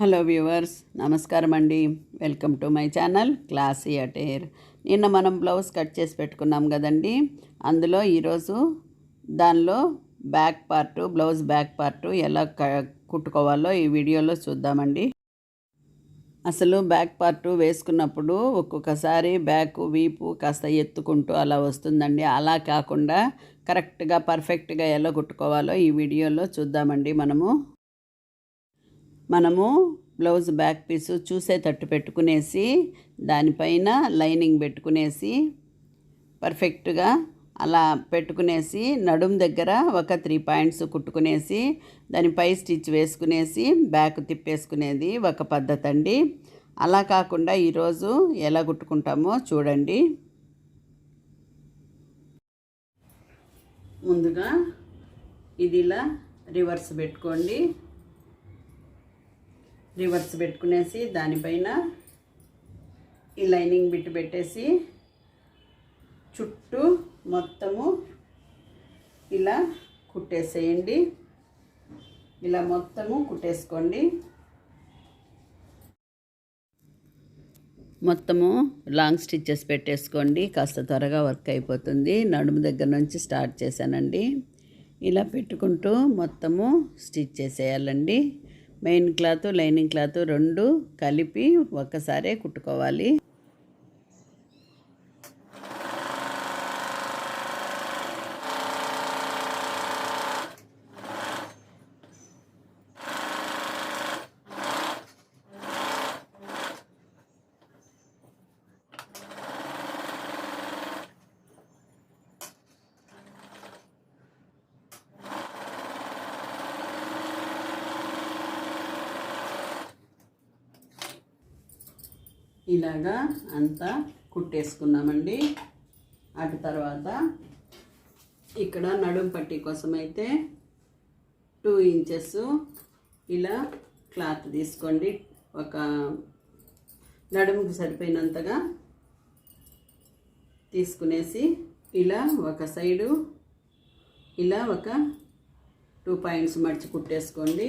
Hello viewers నమస్కారం అండి. Welcome to my channel classy attire. నిన్న మనం బ్లౌజ్ కట్ చేసి పెట్టుకున్నాం కదండి. అందులో ఈరోజు దానిలో back part blouse back part ఎలా క కుట్టుకోవాలో ఈ వీడియోలో చూద్దామండి. అసలు బ్యాక్ పార్ట్ వేసుకున్నప్పుడు ఒక్కొక్కసారి బ్యాక్ వీపు కాస్త ఎత్తుకుంటూ అలా వస్తుందండి. అలా కాకుండా కరెక్ట్గా పర్ఫెక్ట్గా ఎలా కుట్టుకోవాలో ఈ వీడియోలో చూద్దామండి మనము. మనము బ్లౌజ్ బ్యాక్ పీసు చూసేటట్టు పెట్టుకునేసి దానిపైన లైనింగ్ పెట్టుకునేసి పర్ఫెక్ట్గా అలా పెట్టుకునేసి నడుం దగ్గర ఒక త్రీ పాయింట్స్ కుట్టుకునేసి దానిపై స్టిచ్ వేసుకునేసి బ్యాక్ తిప్పేసుకునేది ఒక పద్ధతి అండి. అలా కాకుండా ఈరోజు ఎలా కుట్టుకుంటామో చూడండి. ముందుగా ఇది ఇలా రివర్స్ పెట్టుకోండి. రివర్స్ పెట్టుకునేసి దానిపైన ఈ లైనింగ్ బిట్ పెట్టేసి చుట్టూ మొత్తము ఇలా కుట్టేసేయండి. ఇలా మొత్తము కుట్టేసుకోండి. మొత్తము లాంగ్ స్టిచ్చెస్ పెట్టేసుకోండి. కాస్త త్వరగా వర్క్ అయిపోతుంది. నడుము దగ్గర నుంచి స్టార్ట్ చేశానండి. ఇలా పెట్టుకుంటూ మొత్తము స్టిచ్ చేసేయాలండి. మెయిన్ క్లాత్ లైనింగ్ క్లాత్ రెండు కలిపి ఒక్కసారే కుట్టుకోవాలి. ఇలాగా అంతా కుట్టేసుకున్నామండి. అటు తర్వాత ఇక్కడ నడుం పట్టి కోసం అయితే టూ ఇంచెస్ ఇలా క్లాత్ తీసుకోండి. ఒక నడుముకి సరిపోయినంతగా తీసుకునేసి ఇలా ఒక సైడు ఇలా ఒక టూ పాయింట్స్ మడిచి కుట్టేసుకోండి.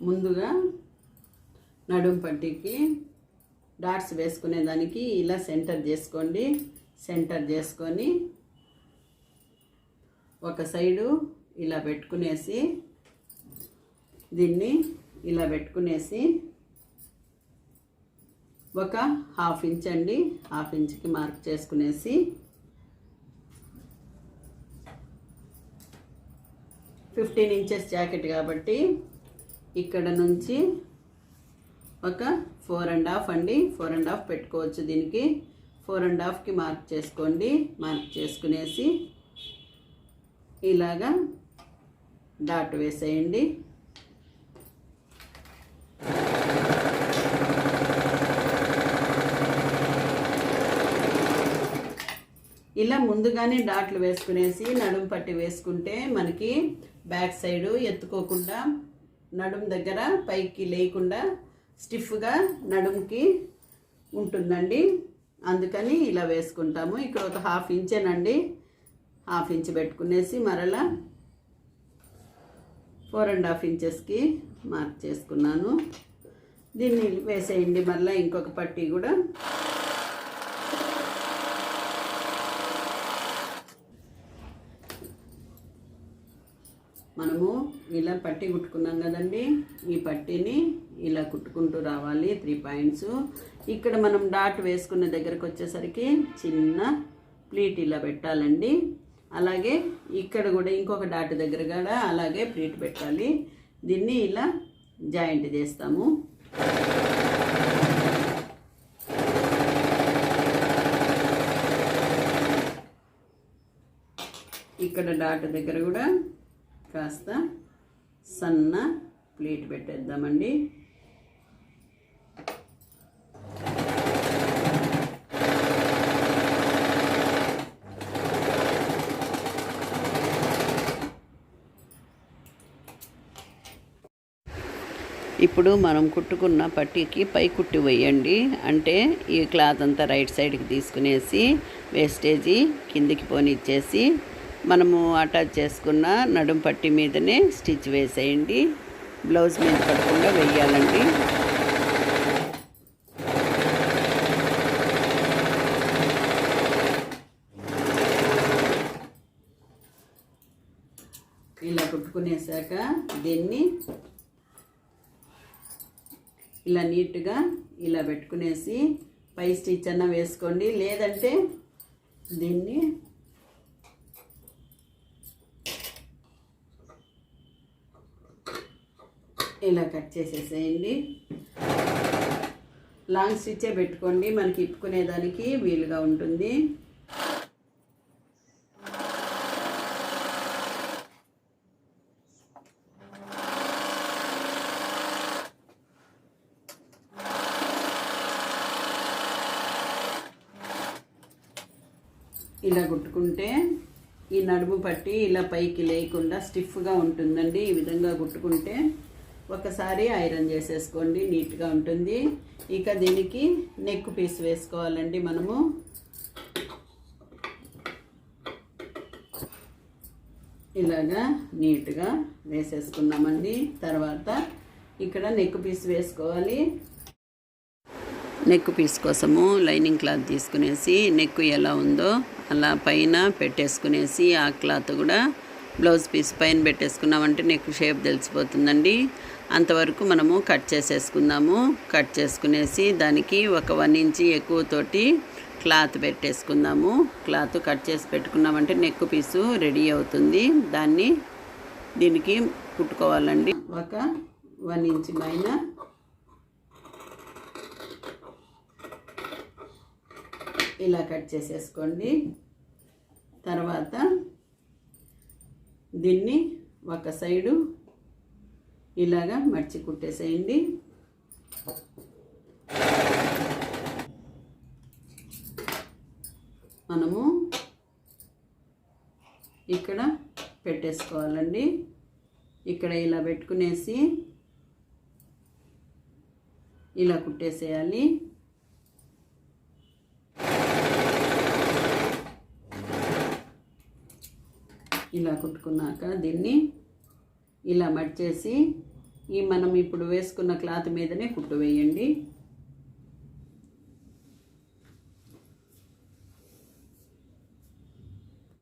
ముందుగా నడుం పట్టికి డాట్స్ వేసుకునేదానికి ఇలా సెంటర్ చేసుకోండి సెంటర్ చేసుకొని ఒక సైడు ఇలా పెట్టుకునేసి దీన్ని ఇలా పెట్టుకునేసి ఒక హాఫ్ ఇంచ్ అండి హాఫ్ ఇంచ్కి మార్క్ చేసుకునేసి ఫిఫ్టీన్ ఇంచెస్ జాకెట్ కాబట్టి ఇక్కడ నుంచి ఒక ఫోర్ అండ్ హాఫ్ అండి. ఫోర్ అండ్ హాఫ్ పెట్టుకోవచ్చు దీనికి. ఫోర్ అండ్ హాఫ్కి మార్క్ చేసుకోండి. మార్క్ చేసుకునేసి ఇలాగా డాట్ వేసేయండి. ఇలా ముందుగానే డాట్లు వేసుకునేసి నడుము పట్టి వేసుకుంటే మనకి బ్యాక్ సైడు ఎత్తుకోకుండా నడుము దగ్గర పైకి లేకుండా స్టిఫ్గా నడుముకి ఉంటుందండి. అందుకని ఇలా వేసుకుంటాము. ఇక్కడ ఒక హాఫ్ ఇంచేనండి. హాఫ్ ఇంచ్ పెట్టుకునేసి మరలా ఫోర్ అండ్ హాఫ్ ఇంచెస్కి మార్క్ చేసుకున్నాను. దీన్ని వేసేయండి. మళ్ళీ ఇంకొక పట్టీ కూడా మనము ఇలా పట్టి కుట్టుకున్నాం కదండి. ఈ పట్టీని ఇలా కుట్టుకుంటూ రావాలి త్రీ పాయింట్స్ ఇక్కడ మనం డాట్ వేసుకున్న దగ్గరకు వచ్చేసరికి చిన్న ప్లీట్ ఇలా పెట్టాలండి. అలాగే ఇక్కడ కూడా ఇంకొక డాట్ దగ్గర కూడా అలాగే ప్లీట్ పెట్టాలి. దీన్ని ఇలా జాయింట్ చేస్తాము. ఇక్కడ డాట్ దగ్గర కూడా కాస్త సన్న ప్లేట్ పెట్టేద్దామండి. ఇప్పుడు మనం కుట్టుకున్న పట్టీకి పై కుట్టి వేయండి. అంటే ఈ క్లాత్ అంతా రైట్ సైడ్కి తీసుకునేసి వేస్టేజీ కిందికి పోనిచ్చేసి మనము అటాచ్ చేసుకున్న నడుం పట్టి మీదనే స్టిచ్ వేసేయండి. బ్లౌజ్ మీద పడకుండా వేయాలండి. ఇలా కుట్టుకునేసాక దీన్ని ఇలా నీట్గా ఇలా పెట్టుకునేసి పై స్టిచ్ అన్న వేసుకోండి. లేదంటే దీన్ని ఇలా కట్ చేసేసేయండి. లాంగ్ స్టిచ్చే పెట్టుకోండి. మనకి ఇప్పుకునేదానికి వీలుగా ఉంటుంది. ఇలా కుట్టుకుంటే ఈ నడుము పట్టి ఇలా పైకి లేకుండా స్టిఫ్గా ఉంటుందండి. ఈ విధంగా కుట్టుకుంటే ఒకసారి ఐరన్ చేసేసుకోండి నీట్గా ఉంటుంది. ఇక దీనికి నెక్ పీస్ వేసుకోవాలండి మనము. ఇలాగా నీట్గా వేసేసుకున్నామండి. తర్వాత ఇక్కడ నెక్ పీస్ వేసుకోవాలి. నెక్ పీస్ కోసము లైనింగ్ క్లాత్ తీసుకునేసి నెక్ ఎలా ఉందో అలా పైన పెట్టేసుకునేసి ఆ క్లాత్ కూడా బ్లౌజ్ పీస్ పైన పెట్టేసుకున్నామంటే నెక్ షేప్ తెలిసిపోతుందండి. అంతవరకు మనము కట్ చేసేసుకుందాము. కట్ చేసుకునేసి దానికి ఒక వన్ ఇంచి ఎక్కువతోటి క్లాత్ పెట్టేసుకుందాము. క్లాత్ కట్ చేసి పెట్టుకున్నామంటే నెక్ పీసు రెడీ అవుతుంది. దాన్ని దీనికి కుట్టుకోవాలండి. ఒక వన్ ఇంచ్ పైన ఇలా కట్ చేసేసుకోండి. తర్వాత దీన్ని ఒక సైడు ఇలాగా మర్చి కుట్టేసేయండి. మనము ఇక్కడ పెట్టేసుకోవాలండి. ఇక్కడ ఇలా పెట్టుకునేసి ఇలా కుట్టేసేయాలి. ఇలా కుట్టుకున్నాక దీన్ని ఇలా మడిచేసి ఈ మనం ఇప్పుడు వేసుకున్న క్లాత్ మీదనే కుట్టు వేయండి.